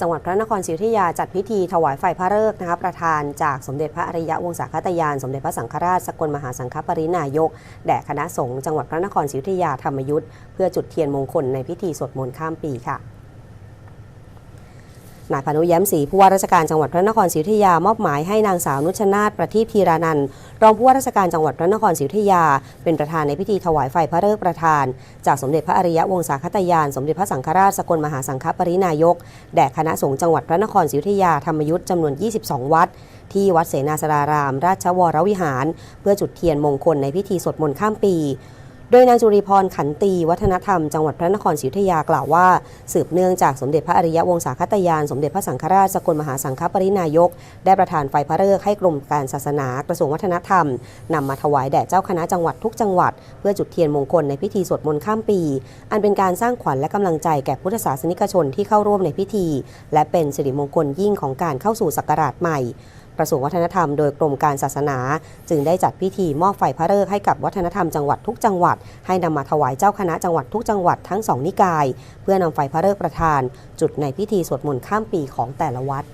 จังหวัดพระนครศรีอยุธยาจัดพิธีถวายไฟพระฤกษ์นะคะประธานจากสมเด็จพระอริยวงศาคตยาน สมเด็จพระสังฆราชสกลมหาสังฆปรินายก แด่คณะสงฆ์จังหวัดพระนครศรีอยุธยาธรรมยุทธ์เพื่อจุดเทียนมงคลในพิธีสวดมนต์ข้ามปีค่ะ นายพานุแย้มศรีผู้ว่าราชการจังหวัดพระนครศรีอยุธยามอบหมายให้นางสาวนุชนาถประทีปธีรานันท์รองผู้ว่าราชการจังหวัดพระนครศรีอยุธยา เป็นประธานในพิธีถวายไฟพระฤกษ์ประธาน จากสมเด็จพระอริยวงศาคตยาน สมเด็จพระสังฆราชสกลมหาสังฆปรินายก แด่คณะสงฆ์จังหวัดพระนครศรีอยุธยาธรรมยุทธ์จำนวน 22 วัดที่วัดเสนาสราราม ราชวรวิหาร เพื่อจุดเทียนมงคลในพิธีสวดมนต์ข้ามปี โดยนางจุรีพรขันตีวัฒนธรรมจังหวัดพระนครศรีอยุธยากล่าวว่า สืบเนื่องจากสมเด็จพระอริยวงศาคตยาน สมเด็จพระสังฆราชสกลมหาสังฆปรินายก ได้ประทานไฟพระฤกษ์ให้กรมการศาสนากระทรวงวัฒนธรรมนำมาถวายแด่เจ้าคณะจังหวัดทุกจังหวัด เพื่อจุดเทียนมงคลในพิธีสวดมนต์ข้ามปี อันเป็นการสร้างขวัญและกำลังใจแก่พุทธศาสนิกชนที่เข้าร่วมในพิธี และเป็นสิริมงคลยิ่งของการเข้าสู่ศักราชใหม่ ระทรวงวัฒนธรรมโดยกรมการศาสนา จึงได้จัดพิธีมอบไฟพระฤกษ์ให้กับวัฒนธรรมจังหวัดทุกจังหวัด ให้นำมาถวายเจ้าคณะจังหวัดทุกจังหวัดทั้งสองนิกาย เพื่อนำไฟพระฤกษ์ประทาน จุดในพิธีสวดมนต์ข้ามปีของแต่ละวัด